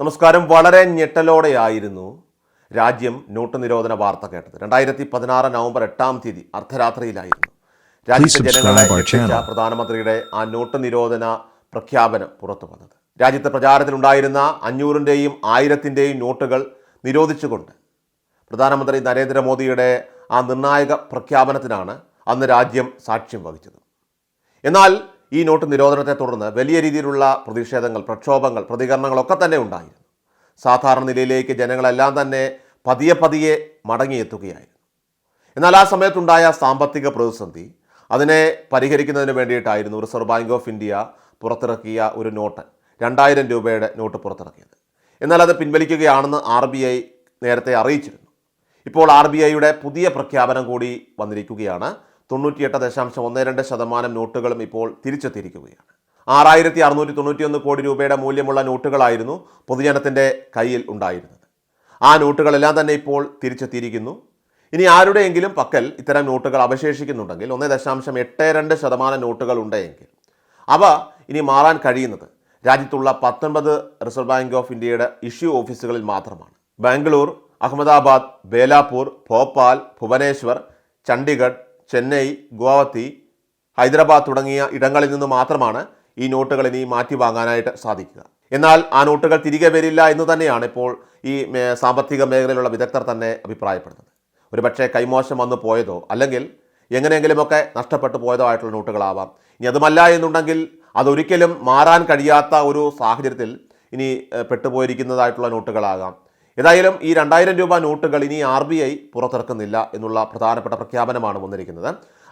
നമസ്കാരം. വളരെ ഞെട്ടലോടെയായിരുന്നു രാജ്യം നോട്ട് നിരോധന വാർത്ത കേട്ടത്. രണ്ടായിരത്തി പതിനാറ് നവംബർ എട്ടാം തീയതി അർദ്ധരാത്രിയിലായിരുന്നു. രാജ്യത്തെ ജനങ്ങളെ പ്രധാനമന്ത്രിയുടെ ആ നോട്ട് നിരോധന പ്രഖ്യാപനം പുറത്തു വന്നത്. രാജ്യത്തെ പ്രചാരത്തിലുണ്ടായിരുന്ന അഞ്ഞൂറിന്റെയും ആയിരത്തിന്റെയും നോട്ടുകൾ നിരോധിച്ചുകൊണ്ട് പ്രധാനമന്ത്രി നരേന്ദ്രമോദിയുടെ ആ നിർണായക പ്രഖ്യാപനത്തിനാണ് അന്ന് രാജ്യം സാക്ഷ്യം വഹിച്ചത്. എന്നാൽ ഈ നോട്ട് നിരോധനത്തെ തുടർന്ന് വലിയ രീതിയിലുള്ള പ്രതിഷേധങ്ങൾ പ്രക്ഷോഭങ്ങൾ പ്രതികരണങ്ങളൊക്കെ തന്നെ ഉണ്ടായിരുന്നു. സാധാരണ നിലയിലേക്ക് ജനങ്ങളെല്ലാം തന്നെ പതിയെ പതിയെ മടങ്ങിയെത്തുകയായിരുന്നു. എന്നാൽ ആ സമയത്തുണ്ടായ സാമ്പത്തിക പ്രതിസന്ധി അതിനെ പരിഹരിക്കുന്നതിന് വേണ്ടിയിട്ടായിരുന്നു റിസർവ് ബാങ്ക് ഓഫ് ഇന്ത്യ പുറത്തിറക്കിയ ഒരു നോട്ട് രണ്ടായിരം രൂപയുടെ നോട്ട് പുറത്തിറക്കിയത്. എന്നാൽ അത് പിൻവലിക്കുകയാണെന്ന് ആർ ബി ഐ നേരത്തെ അറിയിച്ചിരുന്നു. ഇപ്പോൾ ആർ ബി ഐയുടെ പുതിയ പ്രഖ്യാപനം കൂടി വന്നിരിക്കുകയാണ്. തൊണ്ണൂറ്റിയെട്ട് ദശാംശം ഒന്ന് രണ്ട് ശതമാനം നോട്ടുകളും ഇപ്പോൾ തിരിച്ചെത്തിയിരിക്കുകയാണ്. ആറായിരത്തി അറുന്നൂറ്റി തൊണ്ണൂറ്റിയൊന്ന് കോടി രൂപയുടെ മൂല്യമുള്ള നോട്ടുകളായിരുന്നു പൊതുജനത്തിന്റെ കയ്യിൽ ഉണ്ടായിരുന്നത്. ആ നോട്ടുകളെല്ലാം തന്നെ ഇപ്പോൾ തിരിച്ചെത്തിയിരിക്കുന്നു. ഇനി ആരുടെയെങ്കിലും പക്കൽ ഇത്തരം നോട്ടുകൾ അവശേഷിക്കുന്നുണ്ടെങ്കിൽ ഒന്ന് ദശാംശം എട്ട് രണ്ട് ശതമാനം നോട്ടുകൾ ഉണ്ടെങ്കിൽ അവ ഇനി മാറാൻ കഴിയുന്നത് രാജ്യത്തുള്ള പത്തൊൻപത് റിസർവ് ബാങ്ക് ഓഫ് ഇന്ത്യയുടെ ഇഷ്യൂ ഓഫീസുകളിൽ മാത്രമാണ്. ബാംഗ്ലൂർ അഹമ്മദാബാദ് ബേലാപൂർ ഭോപ്പാൽ ഭുവനേശ്വർ ചണ്ഡീഗഡ് ചെന്നൈ ഗുവാഹത്തി ഹൈദരാബാദ് തുടങ്ങിയ ഇടങ്ങളിൽ നിന്ന് മാത്രമാണ് ഈ നോട്ടുകൾ ഇനി മാറ്റി വാങ്ങാനായിട്ട് സാധിക്കുക. എന്നാൽ ആ നോട്ടുകൾ തിരികെ വരില്ല എന്ന് തന്നെയാണ് ഇപ്പോൾ ഈ സാമ്പത്തിക മേഖലയിലുള്ള വിദഗ്ധർ തന്നെ അഭിപ്രായപ്പെടുന്നത്. ഒരുപക്ഷെ കൈമോശം വന്നു പോയതോ അല്ലെങ്കിൽ എങ്ങനെയെങ്കിലുമൊക്കെ നഷ്ടപ്പെട്ടു പോയതോ ആയിട്ടുള്ള നോട്ടുകളാവാം. ഇനി അതുമല്ല എന്നുണ്ടെങ്കിൽ അതൊരിക്കലും മാറാൻ കഴിയാത്ത ഒരു സാഹചര്യത്തിൽ ഇനി പെട്ടുപോയിരിക്കുന്നതായിട്ടുള്ള നോട്ടുകളാകാം. ഏതായാലും ഈ രണ്ടായിരം രൂപ നോട്ടുകൾ ഇനി ആർ ബി ഐ പുറത്തിറക്കുന്നില്ല എന്നുള്ള പ്രധാനപ്പെട്ട പ്രഖ്യാപനമാണ് വന്നിരിക്കുന്നത്.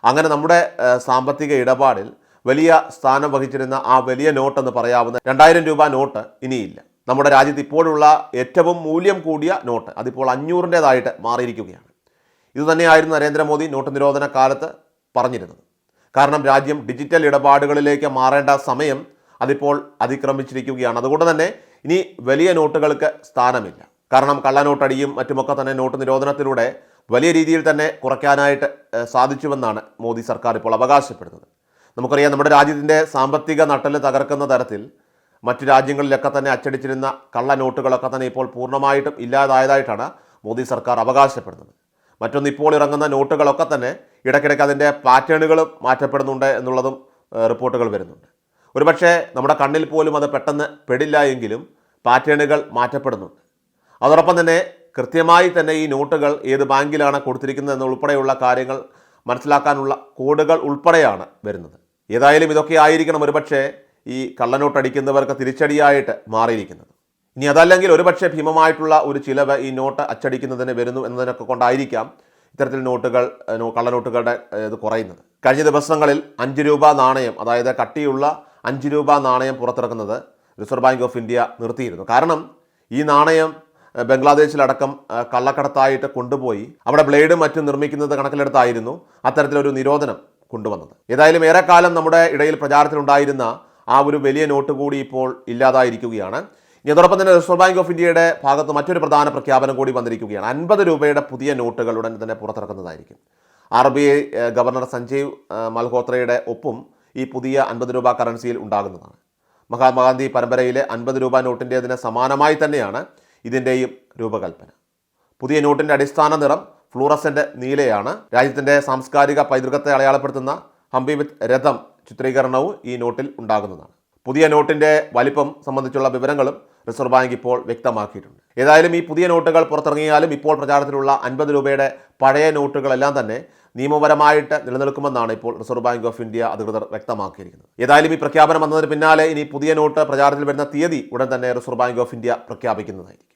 അങ്ങനെ നമ്മുടെ സാമ്പത്തിക ഇടപാടിൽ വലിയ സ്ഥാനം വഹിച്ചിരുന്ന ആ വലിയ നോട്ട് എന്ന് പറയാവുന്ന രണ്ടായിരം രൂപ നോട്ട് ഇനിയില്ല. നമ്മുടെ രാജ്യത്ത് ഇപ്പോഴുള്ള ഏറ്റവും മൂല്യം കൂടിയ നോട്ട് അതിപ്പോൾ അഞ്ഞൂറിന്റേതായിട്ട് മാറിയിരിക്കുകയാണ്. ഇതുതന്നെയായിരുന്നു നരേന്ദ്രമോദി നോട്ട് നിരോധന കാലത്ത് പറഞ്ഞിരുന്നത്. കാരണം രാജ്യം ഡിജിറ്റൽ ഇടപാടുകളിലേക്ക് മാറേണ്ട സമയം അതിപ്പോൾ അതിക്രമിച്ചിരിക്കുകയാണ്. അതുകൊണ്ട് തന്നെ ഇനി വലിയ നോട്ടുകൾക്ക് സ്ഥാനമില്ല. കാരണം കള്ളനോട്ടടിയും മറ്റുമൊക്കെ തന്നെ നോട്ട് നിരോധനത്തിലൂടെ വലിയ രീതിയിൽ തന്നെ കുറയ്ക്കാനായിട്ട് സാധിച്ചുവെന്നാണ് മോദി സർക്കാർ ഇപ്പോൾ അവകാശപ്പെടുന്നത്. നമുക്കറിയാം നമ്മുടെ രാജ്യത്തിന്റെ സാമ്പത്തിക നട്ടൽ തകർക്കുന്ന തരത്തിൽ മറ്റു രാജ്യങ്ങളിലൊക്കെ തന്നെ അച്ചടിച്ചിരുന്ന കള്ള നോട്ടുകളൊക്കെ തന്നെ ഇപ്പോൾ പൂർണമായിട്ടും ഇല്ലാതായതായിട്ടാണ് മോദി സർക്കാർ അവകാശപ്പെടുന്നത്. മറ്റൊന്ന് ഇപ്പോൾ ഇറങ്ങുന്ന നോട്ടുകളൊക്കെ തന്നെ ഇടയ്ക്കിടയ്ക്ക് അതിന്റെ പാറ്റേണുകൾ മാറ്റപ്പെടുന്നുണ്ട് എന്നുള്ളതും റിപ്പോർട്ടുകൾ വരുന്നുണ്ട്. ഒരുപക്ഷേ നമ്മുടെ കണ്ണിൽ പോലും അത് പെട്ടെന്ന് പെടില്ല എങ്കിലും പാറ്റേണുകൾ മാറ്റപ്പെടുന്നുണ്ട്. അതോടൊപ്പം തന്നെ കൃത്യമായി തന്നെ ഈ നോട്ടുകൾ ഏത് ബാങ്കിലാണ് കൊടുത്തിരിക്കുന്നത് എന്നുൾപ്പെടെയുള്ള കാര്യങ്ങൾ മനസ്സിലാക്കാനുള്ള കോഡുകൾ ഉൾപ്പെടെയാണ് വരുന്നത്. ഏതായാലും ഇതൊക്കെ ആയിരിക്കണം ഒരുപക്ഷെ ഈ കള്ളനോട്ട് അടിക്കുന്നവർക്ക് തിരിച്ചടിയായിട്ട് മാറിയിരിക്കുന്നത്. ഇനി അതല്ലെങ്കിൽ ഒരുപക്ഷെ ഭീമമായിട്ടുള്ള ഒരു ചിലവ് ഈ നോട്ട് അച്ചടിക്കുന്നതിന് വരുന്നു എന്നതിനൊക്കെ കൊണ്ടായിരിക്കാം ഇത്തരത്തിൽ നോട്ടുകൾ കള്ളനോട്ടുകളുടെ ഇത് കുറയുന്നത്. കഴിഞ്ഞ ദിവസങ്ങളിൽ അഞ്ച് രൂപ നാണയം അതായത് കട്ടിയുള്ള അഞ്ച് രൂപ നാണയം പുറത്തിറക്കുന്നത് റിസർവ് ബാങ്ക് ഓഫ് ഇന്ത്യ നിർത്തിയിരുന്നു. കാരണം ഈ നാണയം ബംഗ്ലാദേശിലടക്കം കള്ളക്കടത്തായിട്ട് കൊണ്ടുപോയി. അവിടെ ബ്ലേഡ് മറ്റും നിർമ്മിക്കുന്നത് കണക്കിലെടുത്തായിരുന്നു അത്തരത്തിലൊരു നിരോധനം കൊണ്ടുവന്നത്. ഏതായാലും ഏറെക്കാലം നമ്മുടെ ഇടയിൽ പ്രചാരത്തിലുണ്ടായിരുന്ന ആ ഒരു വലിയ നോട്ട് കൂടി ഇപ്പോൾ ഇല്ലാതായിരിക്കുകയാണ്. ഇനി അതോടൊപ്പം തന്നെ റിസർവ് ബാങ്ക് ഓഫ് ഇന്ത്യയുടെ ഭാഗത്ത് മറ്റൊരു പ്രധാന പ്രഖ്യാപനം കൂടി വന്നിരിക്കുകയാണ്. അൻപത് രൂപയുടെ പുതിയ നോട്ടുകൾ ഉടൻ തന്നെ പുറത്തിറക്കുന്നതായിരിക്കും. R B I governor Sanjeev മൽഹോത്രയുടെ ഒപ്പും ഈ പുതിയ അൻപത് രൂപ കറൻസിയിൽ ഉണ്ടാകുന്നതാണ്. മഹാത്മാഗാന്ധി പരമ്പരയിലെ അൻപത് രൂപ നോട്ടിന്റേതിന് സമാനമായി തന്നെയാണ് ഇതിന്റെയും രൂപകൽപ്പന. പുതിയ നോട്ടിന്റെ അടിസ്ഥാന നിറം ഫ്ലൂറസന്റെ നീലയാണ്. രാജ്യത്തിന്റെ സാംസ്കാരിക പൈതൃകത്തെ അടയാളപ്പെടുത്തുന്ന ഹംപി വിത്ത് രഥം ചിത്രീകരണവും ഈ നോട്ടിൽ ഉണ്ടാകുന്നതാണ്. പുതിയ നോട്ടിന്റെ വലിപ്പം സംബന്ധിച്ചുള്ള വിവരങ്ങളും റിസർവ് ബാങ്ക് ഇപ്പോൾ വ്യക്തമാക്കിയിട്ടുണ്ട്. ഏതായാലും ഈ പുതിയ നോട്ടുകൾ പുറത്തിറങ്ങിയാലും ഇപ്പോൾ പ്രചാരത്തിലുള്ള അൻപത് രൂപയുടെ പഴയ നോട്ടുകളെല്ലാം തന്നെ നിയമപരമായിട്ട് നിലനിൽക്കുമെന്നാണ് ഇപ്പോൾ റിസർവ് ബാങ്ക് ഓഫ് ഇന്ത്യ അധികൃതർ വ്യക്തമാക്കിയിരിക്കുന്നത്. ഏതായാലും ഈ പ്രഖ്യാപനം വന്നതിന് പിന്നാലെ ഇനി പുതിയ നോട്ട് പ്രചാരത്തിൽ വരുന്ന തീയതി ഉടൻ തന്നെ റിസർവ് ബാങ്ക് ഓഫ് ഇന്ത്യ പ്രഖ്യാപിക്കുന്നതായിരിക്കും.